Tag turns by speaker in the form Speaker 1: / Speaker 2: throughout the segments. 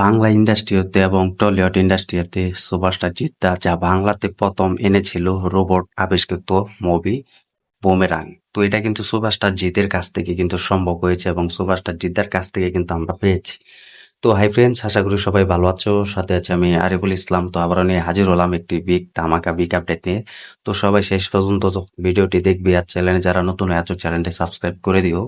Speaker 1: বাংলা ইন্ডাস্ট্রিতে এবং টলিউড ইন্ডাস্ট্রিতে সুপারস্টার জিদ্দা যা বাংলাতে প্রথম এনেছিল রোবট আবিষ্কৃত মুভি বোমেরাং। তো এটা কিন্তু সুপারস্টার জিতের কাছ থেকে কিন্তু সম্ভব হয়েছে এবং সুপারস্টার জিদ্দার কাছ থেকে কিন্তু আমরা পেয়েছি। তো হাই ফ্রেন্ডস, আশা করি সবাই ভালো আছো, সাথে আছে আমি আরিফুল ইসলাম। তো আবারও নিয়ে হাজির হলাম একটি বিগ ধামাকা, বিগ আপডেট নিয়ে। তো সবাই শেষ পর্যন্ত ভিডিওটি দেখবি আর চ্যানেলে যারা নতুন আছো, চ্যানেলটি সাবস্ক্রাইব করে দিও।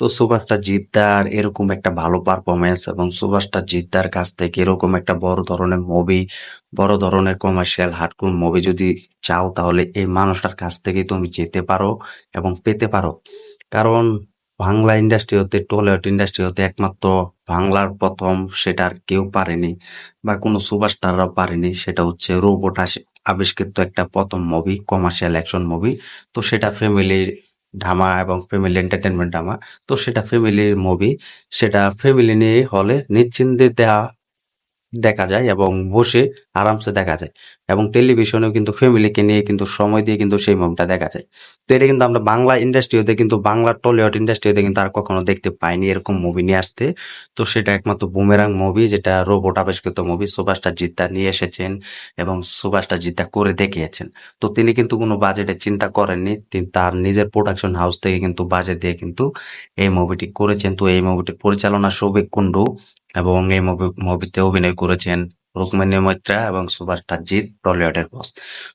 Speaker 1: তো সুভাষটা জিদ্দার এরকম একটা ভালো পারফরমেন্স এবং সুভাষটা জিদ্দার কাছ থেকে এরকম একটা বড় ধরনের মুভি বড় ধরনের কমার্শিয়াল হার্ডকোর মুভি যদি চাও তাহলে এই মানুষটার কাছ থেকেই তুমি যেতে পারো এবং পেতে পারো। কারণ বাংলা ইন্ডাস্ট্রি হতে টলিউড ইন্ডাস্ট্রি হতে একমাত্র বাংলার প্রথম সেটা আর কেউ পারেনি বা কোনো সুপারস্টাররাও পারেনি, সেটা হচ্ছে রোবট আবিষ্কৃত একটা প্রথম মুভি কমার্শিয়াল অ্যাকশন মুভি তো সেটা ফ্যামিলির ধামা এবং ফ্যামিলি এন্টারটেনমেন্ট ধামা, তো সেটা ফ্যামিলির মুভি সেটা ফ্যামিলি নিয়ে হলে নিশ্চিন্তে দেওয়া দেখা যায় এবং বসে আরামসে দেখা যায়। এবং টেলিভিশনেও কিন্তু ফ্যামিলিকে নিয়ে কিন্তু সময় দিয়ে কিন্তু সেই মুভিটা দেখা যায়। তো এটা কিন্তু আমরা বাংলা ইন্ডাস্ট্রিতে কিন্তু, বাংলা টলিউড ইন্ডাস্ট্রিতে কিন্তু আর কখনো দেখতে পাইনি এরকম মুভি নিয়ে আসতে। তো সেটা একমাত্র বুমেরাং মুভি যেটা রোবট আবিষ্কৃত মুভি সুভাষটা জিদ্দা নিয়ে এসেছেন এবং সুভাষটা জিদ্দা করে দেখিয়েছেন। তো তিনি কিন্তু কোনো বাজেটে চিন্তা করেননি। তিনি তার নিজের প্রোডাকশন হাউস থেকে কিন্তু বাজেট দিয়ে কিন্তু এই মুভিটি করেছেন। তো এই মুভিটির পরিচালনা সৌভিক কুণ্ডু এবং এই মুভি মুভিতে অভিনয় করেছেন রুকমিনী মৈত্রা এবং সুভাষ তাজিদ টলিউডের বস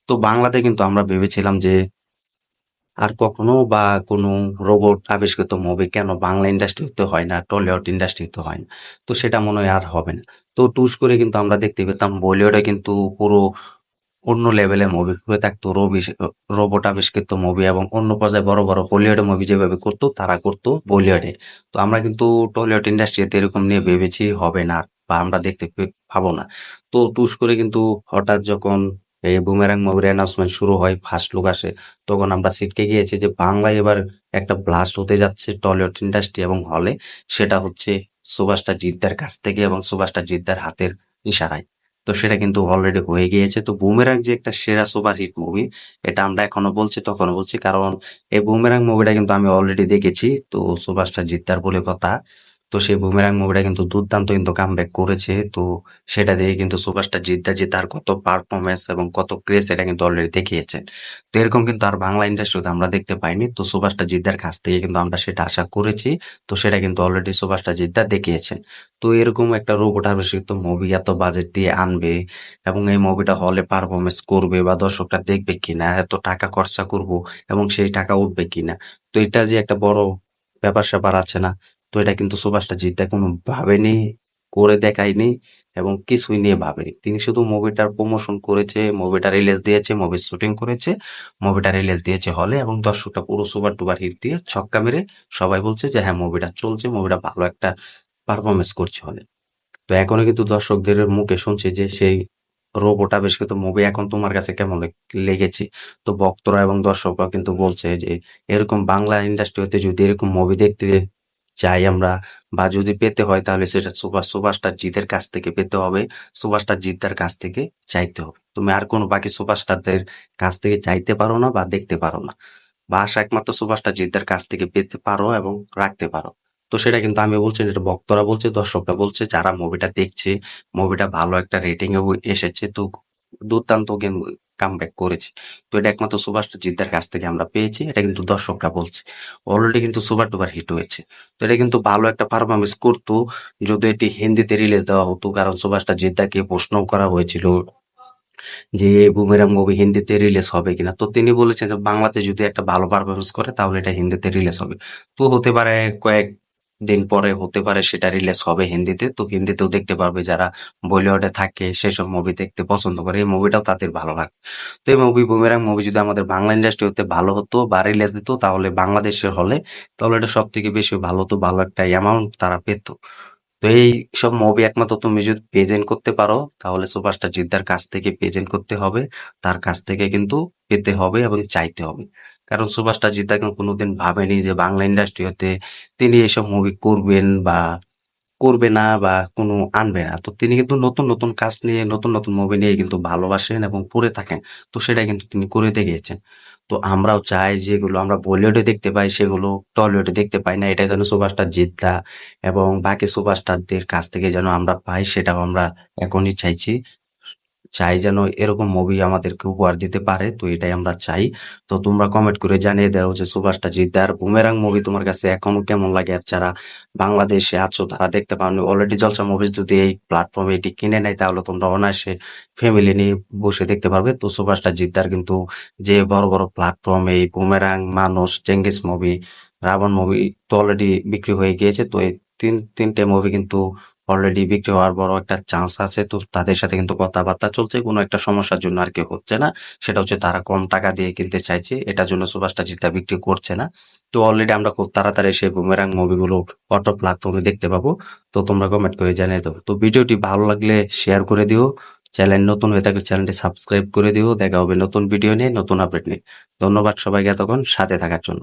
Speaker 1: তো বাংলাতে কিন্তু আমরা ভেবেছিলাম যে আর কখনো বা কোনো রোবট আবিষ্কৃত মুভি কেন বাংলা ইন্ডাস্ট্রিতে হয় না, টলিউড ইন্ডাস্ট্রিতে হয় না। তো সেটা মনে হয় আর হবে না। তো টুস করে কিন্তু আমরা দেখতে পেতাম বলিউডে কিন্তু পুরো অন্য লেভেলের মুভি করে থাকতো রবি রোবট আবিষ্কৃত মুভি এবং অন্য পর্যায়ে বড় বড় বলিউড মুভি যেভাবে করতো, তারা করতো বলিউডে তো আমরা কিন্তু টলিউড ইন্ডাস্ট্রিতে এরকম নিয়ে ভেবেছি, হবে না বা আমরা দেখতে পাবো না। তো টুস করে কিন্তু হঠাৎ যখন এই বুমেরাং মুভির অ্যানাউন্সমেন্ট শুরু হয় ফার্স্ট লুক আসে, তখন আমরা সিটকে গিয়েছি যে বাংলায় এবার একটা ব্লাস্ট হতে যাচ্ছে টলিউড ইন্ডাস্ট্রি এবং হলে সেটা হচ্ছে সুভাষটা জিদ্দার কাছ থেকে এবং সুভাষটা জিদ্দার হাতের ইশারায়। তো সেটা কিন্তু অলরেডি হয়ে গিয়েছে। তো বুমেরাং যে একটা সেরা সুপার হিট মুভি এটা আমরা এখনও বলছি তখনও বলছি। কারণ এই বুমেরাং মুভিটা কিন্তু আমি অলরেডি দেখেছি। তো সুভাষটা জিতার বলে কথা। তো সেই বুমেরাং মুভিটা কিন্তু দুর্দান্ত কিন্তু কামব্যাক করেছে। তো সেটা দিয়ে কিন্তু সুপারস্টার জিদ্দা যে তার কত পারফরমেন্স এবং কত ক্রেজ এটা কিন্তু অলরেডি দেখিয়েছেন। তো এরকম কিন্তু আর বাংলা ইন্ডাস্ট্রিতে আমরা দেখতে পাইনি। তো সুপারস্টার জিদ্দার কাছ থেকে কিন্তু আমরা সেটা আশা করেছি। তো সেটা কিন্তু অলরেডি সুপারস্টার জিদ্দা দেখিয়েছেন। তো এরকম একটা রোবট আবিষ্কৃত মুভি এত বাজেট দিয়ে আনবে এবং এই মুভিটা হলে পারফরমেন্স করবে বা দর্শকরা দেখবে কিনা, এত টাকা খরচা করব এবং সেই টাকা উঠবে কিনা, তো এটা যে একটা বড় ব্যাপার স্যাপার আছে না তো এটা কিন্তু সুভাষটা জিদ্দা কোনো ভাবেনি করে দেখায়নি এবং কিছুই নিয়ে ভাবেনি। তিনি শুধু মুভিটার প্রমোশন করেছে মুভিটা রিলিজ দিয়েছে মুভির শুটিং করেছে মুভিটা রিলিজ দিয়েছে হলে এবং দর্শকটা পুরো সুপার টুবার হিট দিয়ে ছক্কা মেরে সবাই বলছে যে হ্যাঁ মুভিটা চলছে মুভিটা ভালো একটা পারফরমেন্স করছে হলে তো এখনও কিন্তু দর্শকদের মুখে শুনছে যে, সেই রোবট আবিষ্কৃত মুভি এখন তোমার কাছে কেমন লেগেছে? তো ভক্তরা এবং দর্শকরা কিন্তু বলছে যে, এরকম বাংলা ইন্ডাস্ট্রিতে যদি এরকম মুভি দেখতে চাই আমরা। বা যদি পেতে হয় তাহলে সেটা সুভাষ সুভাষটা জিতের কাছ থেকে পেতে হবে। সুভাষটার জিতার কাছ থেকে চাইতে হবে। তুমি আর কোনো বাকি সুভাষটারদের কাছ থেকে চাইতে পারো না বা দেখতে পারো না। বা আশা একমাত্র সুভাষটার জিতের কাছ থেকে পেতে পারো এবং রাখতে পারো। তো সেটা কিন্তু আমি বলছি, এটা ভক্তরা বলছে, দর্শকরা বলছে, যারা মুভিটা দেখছে, মুভিটা ভালো একটা রেটিং এসেছে, তো দুর্দান্ত কামব্যাক করেছে। তো এটা একমাত্র সুভাষ জিদ্দার কাছ থেকে আমরা পেয়েছি, এটা কিন্তু দর্শকরা বলছে। অলরেডি কিন্তু সুপার টুপার হিট হয়েছে। তো এটা কিন্তু ভালো একটা পারফরমেন্স করতো, যদি এটি হিন্দিতে রিলিজ দেওয়া হতো, কারণ সুভাষটা জিদ্দাকে প্রশ্ন করা হয়েছিল যে বুমেরাং মুভি হিন্দিতে রিলিজ হবে কিনা। তো তিনি বলেছেন যে বাংলাতে যদি একটা ভালো পারফরমেন্স করে, তাহলে এটা হিন্দিতে রিলিজ হবে। তো হতে পারে কয়েক দিন পরে হতে পারে সেটা রিলিজ হবে হিন্দিতে। তো হিন্দিতেও দেখতে পারবে যারা বলিউডে থাকে, সেসব মুভি দেখতে পছন্দ করে। এই মুভিটাও তাদের ভালো লাগে। তো এই মুভি বুমেরাং মুভি যদি আমাদের বাংলা ইন্ডাস্ট্রি হতে ভালো হতো বা রিলিজ দিত, তাহলে বাংলাদেশের হলে তাহলে এটা সব থেকে বেশি ভালো হতো, ভালো একটা অ্যামাউন্ট তারা পেত। তো এই সব মুভি একমাত্র তুমি যদি প্রেজেন্ট করতে পারো, তাহলে সুপারস্টার জিদ্দার কাছ থেকে প্রেজেন্ট করতে হবে। তার কাছ থেকে কিন্তু পেতে হবে এবং চাইতে হবে। কারণ সুভাষটা জিদ্দা কোনোদিন ভাবেনি যে বাংলা ইন্ডাস্ট্রি হতে তিনি এসব মুভি করবেন বা করবে না বা কোনো আনবে না। তো তিনি কিন্তু নতুন নতুন কাজ নিয়ে, নতুন নতুন মুভি নিয়ে কিন্তু ভালোবাসেন এবং করে থাকেন। তো সেটা কিন্তু তিনি করে দেখিয়েছেন। তো আমরাও চাই যেগুলো আমরা বলিউডে দেখতে পাই সেগুলো টলিউডে দেখতে পাই না এটা যেন সুপারস্টার জিদ্দা এবং বাকি সুপারস্টারদের কাছ থেকে যেন আমরা পাই সেটাও আমরা এখনই চাইছি। চাই যেন এরকম মুভি আমাদেরকে উপহার দিতে পারে, তো এটাই আমরা চাই। তো তোমরা কমেন্ট করে জানিয়ে দাও যে সুভাষটা জিদ্দার বুমেরাং মুভি তোমার কাছে এখনও কেমন লাগে? আর যারা বাংলাদেশে আছো, তারা দেখতে পাওনি অলরেডি জলসা মুভিজ যদি এই প্ল্যাটফর্মে এটি কিনে নেয়, তাহলে তোমরা অনায়াসে ফ্যামিলি নিয়ে বসে দেখতে পারবে। তো সুভাষটা জিদ্দার কিন্তু যে বড় বড় প্ল্যাটফর্ম এই বুমেরাং মানুষ চেঙ্গিস মুভি রাবণ মুভি তো অলরেডি বিক্রি হয়ে গিয়েছে, তো এই তিন, তিনটে মুভি কিন্তু অলরেডি বিক্রি হওয়ার বড় একটা চান্স আছে, তো তাদের সাথে কিন্তু কথাবার্তা চলছে, কোনো একটা সমস্যার জন্য আর কি হচ্ছে না। সেটা হচ্ছে তারা কম টাকা দিয়ে কিনতে চাইছে, এটার জন্য সুভাষটা জিতা বিক্রি করছে না। তো অলরেডি আমরা খুব তাড়াতাড়ি সেই বুমেরাং মুভিগুলো অটো প্ল্যাটফর্মে দেখতে পাবো। তো তোমরা কমেন্ট করে জানিয়ে দাও। তো ভিডিওটি ভালো লাগলে শেয়ার করে দিও। চ্যানেল নতুন হয়ে থাকলে চ্যানেলটি সাবস্ক্রাইব করে দিও। দেখা হবে নতুন ভিডিও নিয়ে, নতুন আপডেট নিয়ে। ধন্যবাদ সবাইকে এতক্ষণ সাথে থাকার জন্য।